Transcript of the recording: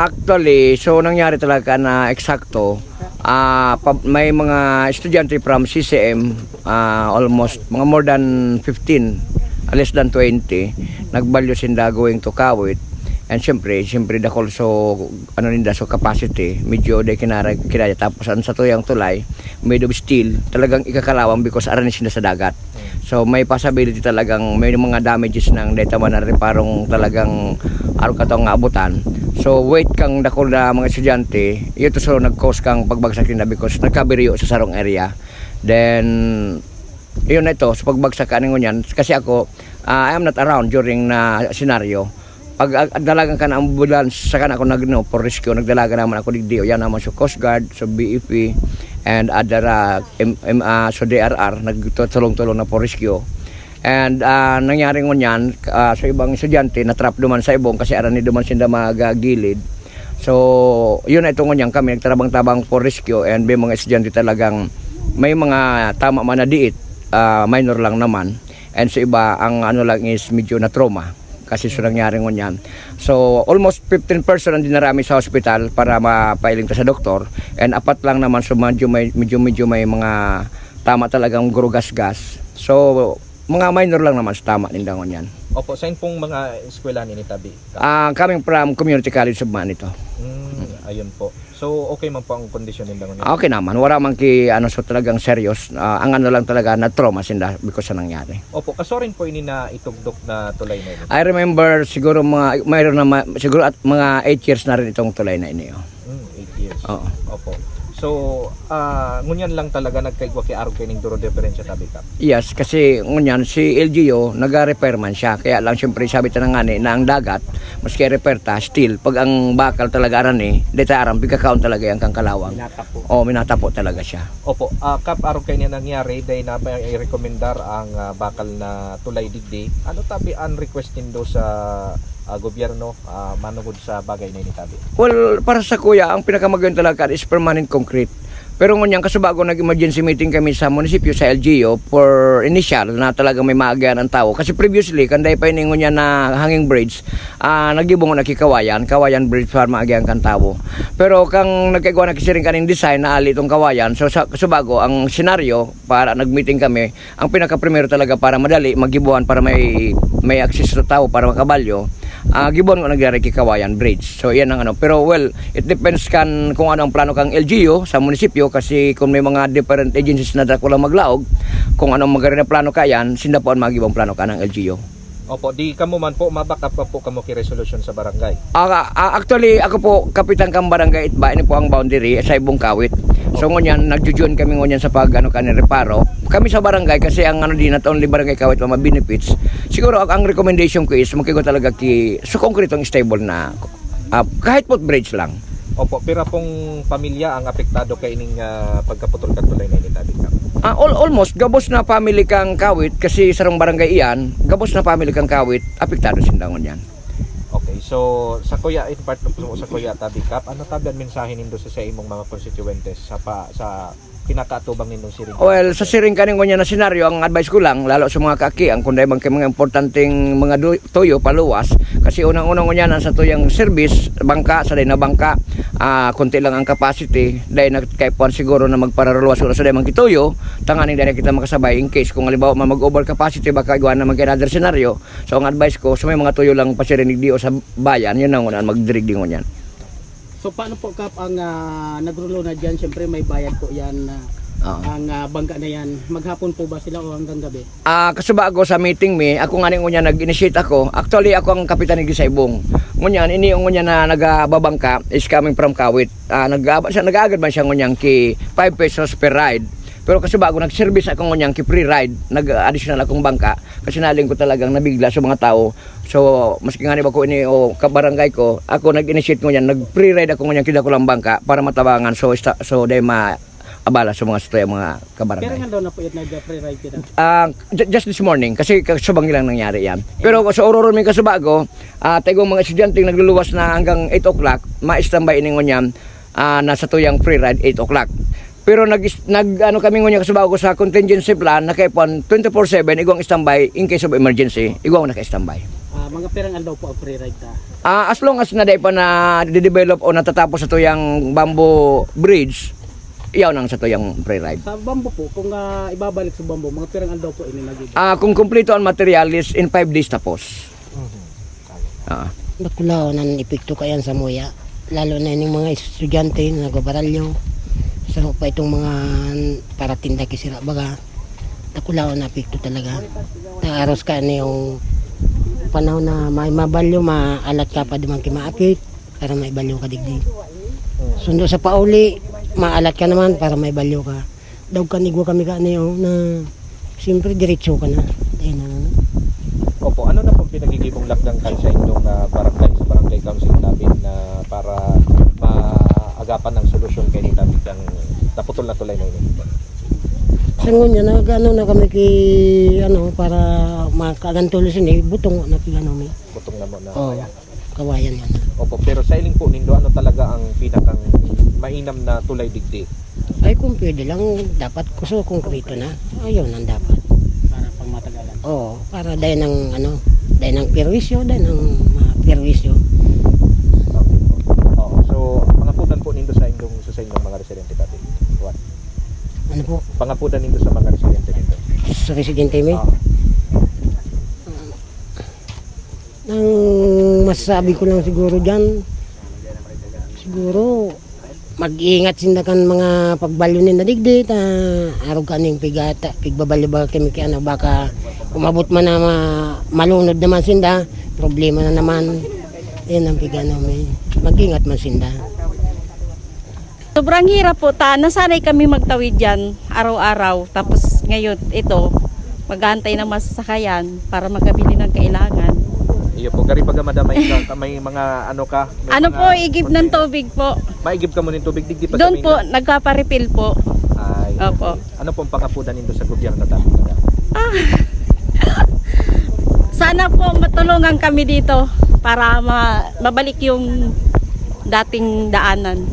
Actually, so nangyari talaga na eksakto, pa- may mga estudyante from CCM, ah, almost mga more than 15, less than 20, nagbalyo sinda going to Kawit. And syempre, syempre dakol so ano rin so capacity, medyo day kinara kinaya tapos ang sa tuyang tulay, made of steel, talagang ikakalawang because aranin sila sa dagat. So may possibility talagang may mga damages ng data man na reparong talagang araw ka nga abutan. So wait kang dakol na mga estudyante, ito so nag-cause kang pagbagsak nila because nagkabiriyo sa sarong area. Then yun na ito, sa pagbagsak kanin niyan, kasi ako, ah, I am not around during na scenario. Pag ag- dalagan ka na ambulance, saka na ako nag no, for rescue, nagdalaga naman ako digdio. Yan naman sa Coast Guard, sa BEP, and other uh, M, M, ah, so DRR, nagtulong-tulong na for rescue. And ah, nangyari ngunyan ah, sa ibang estudyante na trap duman sa ibong kasi aran ni duman sinda magagilid. So, yun na ito ngunyan kami nagtarabang-tabang for rescue and may mga estudyante talagang may mga tama man na diit, ah, minor lang naman. And sa iba, ang ano lang is medyo na trauma kasi sa nangyari ngunyan. So, almost 15 person ang dinarami sa hospital para mapailing ta sa doktor. And apat lang naman so medyo may, medyo, medyo may mga tama talagang gurugas-gas. So, mga minor lang naman sa tama din ngunyan. Opo, saan pong mga eskwela ni Tabi? Ah, coming from Community College of Manito. Mm, ayun po. So, okay man po ang kondisyon nila ngayon. Okay naman, wala man ki ano so talagang serious. Ah, ang ano lang talaga na trauma sinda because sa nangyari. Opo, kaso rin po ini na itugdok na tulay na ito. I remember siguro mga mayroon na ma- siguro at mga 8 years na rin itong tulay na ini. oh. Mm, 8 years. Oo. Opo. So, ah ngunyan lang talaga nagkaigwa kay Arog kining duro diferensya tabi kap. Yes, kasi ngunyan si LGO nag-repair man siya. Kaya lang siyempre sabi ta nga ni na ang dagat maski repair ta still pag ang bakal talaga aran eh, deta aram bigakaon talaga yang kang kalawang. Nata po. Oh, minatapo talaga siya. Opo, ah kap Arog kay niya nangyari day na i-recommendar ang ah, bakal na tulay digdi. Ano tabi ang request nindo sa ah, gobyerno ah, manungod sa bagay na ini tabi? Well, para sa kuya, ang pinakamaganda talaga is permanent concrete. Pero ngunyan, kasi bago nag-emergency meeting kami sa munisipyo, sa LGU, for initial na talagang may maagayan ang tao. Kasi previously, kanday pa ini ngunyan na hanging bridge, ah nagibong na kikawayan, kawayan bridge para maagayan kan tao. Pero kang nagkagawa na kisiring kaning design na ali itong kawayan, so sa, so bago, ang senaryo para nag-meeting kami, ang pinaka-primero talaga para madali, magibuhan para may may access sa tao para makabalyo, Ah, gibon ko nagyari kay Kawayan Bridge. So yan ang ano. Pero well, it depends kan kung ano ang plano kang LGU sa munisipyo kasi kung may mga different agencies na dako lang maglaog, kung anong magari na plano kayan, sinda po ang magibang plano ka ng LGU. Opo, di kamo man po mabackup pa po kamo ki resolution sa barangay. Ah, ah, actually, ako po, kapitan kang barangay Itba, ini po ang boundary sa ibong kawit. So ngunyan, nagjujuan kami ngunyan sa pag ano kanin reparo. Kami sa barangay kasi ang ano din not only barangay kawit mga benefits. Siguro ang, ang recommendation ko is makigo talaga ki so konkretong stable na ah, kahit footbridge lang. Opo, pira pong pamilya ang apektado kay ining ah, pagkaputol kat tulay na ini tabi. Ah, al- almost gabos na family kang kawit kasi sarong barangay iyan, gabos na family kang kawit, apektado sindangon yan. Okay, so sa kuya in part sa kuya tabi kap, ano tabi ang mensahe nindo sa sa imong mga constituents sa pa, sa kinakatubang nindong siring? Well, sa siring kaning kunya na senaryo, ang advice ko lang, lalo sa mga kaki, ang kunday bang mga importanteng mga tuyo, paluwas, kasi unang-unang kunya na sa tuyang service, bangka, sa day na bangka, ah kunti lang ang capacity, dahil nagkaipuan siguro na magpararuluwas ko sa day mga kituyo, tanganing dahil kita makasabay in case kung halimbawa man mag-over capacity, baka igawa naman kay another senaryo. So ang advice ko, sa may mga tuyo lang pasirinig diyo sa bayan, yun ang unang magdirig din kunyan. So paano po kap ang ah, nagrulo na diyan? Siyempre may bayad po 'yan. ah, Oo. ang ah, bangka na 'yan. Maghapon po ba sila o hanggang gabi? Ah, kasaba ako sa meeting mi, ako nga ning unya nag-initiate ako. Actually ako ang kapitan ni Gisaybong. Ngunyan ini ang unya na nagababangka is coming from Kawit. Ah, nag siya nag-agad man siya ngunyang ki 5 pesos per ride. Pero kasi bago nag-service ako ngunyang ki free ride, nag-additional akong bangka kasi naling ko talagang nabigla sa mga tao. So, maski nga ni ba ko ini o kabarangay ko, ako nag-initiate ngunyang, nag-free ride ako ngunyang kida ko lang bangka para matabangan so sta- so day ma abala sa mga stoya mga kabarangay. Pero nga daw na po yun nag-free ride kita. Ah, ju- just this morning kasi kasubang lang nangyari yan. Pero sa Aurora may kasubago, ah tagong mga estudyante nagluluwas na hanggang 8 o'clock, ma-standby ini ngunyan ah nasa tuyang free ride 8 o'clock. Pero nag, nag ano kami ngunya kasubago sa contingency plan na kay 24/7 igwang standby in case of emergency, igwang naka-standby. Ah, mga perang daw po ang free ride ta. Ah, as long as na pa na de-develop o natatapos sa tuyang bamboo bridge, iyaw nang sa tuyang pre-ride. Sa bambo po, kung ah, ibabalik sa bambo, mga pirang daw po ini nagiging. Ah, kung kumpleto ang material is in 5 days tapos. Ah. Nakulaw na epekto kayan sa muya. Lalo na yung mga estudyante na nagabaralyo. Sarap pa itong mga paratinda kisira baga. Nakulaw na epekto talaga. Naaros ka na yung panahon na may mabalyo, maalat ka pa di man kimaakit para may balyo ka digdi. Sundo sa pauli, maalat ka naman para may balyo ka. Daw kanigwa kami ka na yun na siyempre diretso ka na. Ayun na na. Opo, ano na pong pinagigibong lakdang kayo sa inyong ah, barangay, sa barangay council namin na para maagapan ng solusyon kayo namin ang naputol na tulay na yun? Sa ngunya nag ano na kami ki ano para makagantulo sini butong na pi ano mi. Butong na mo na. Oh, kawayan yan. Opo, pero sa iling po nindo, ano talaga ang pinakang mainam na tulay digdi? Ay kung pwede lang dapat kuso konkreto na. Ayaw nang dapat. Para pang matagalan. Oo, para dahil ng ano, dahil ng perwisyo, dahil ng mga perwisyo. Okay po. Oo, so pangapudan po nindo sa inyong sa inyong mga residente dati. What? Ano po, Pangapudan nindo sa mga residente nindo. sa residente mi. Ah, Ang masasabi ko lang siguro dyan, siguro mag-iingat sinda kan mga pagbalyo ni nadigdi ta araw kaning pigata pigbabalyo ba kami kaya na baka umabot man na ma- malunod naman sinda problema na naman yan ang pigano may mag-ingat man sinda Sobrang hirap po ta. Nasanay kami magtawid yan araw-araw. Tapos ngayon ito, mag-aantay ng masasakayan para makabili ng kailangan. iyo po, gari baga madamay ka, may mga ano ka? May Ano mga po, igib ng tubig po. Maigib ka mo ng tubig, digdi pa Doon po, Mina. nagpaparefill po. Ay, Opo. ano pong pangapudan nindo sa gobyerno dati? Sana po matulungan kami dito para ma- mabalik yung dating daanan.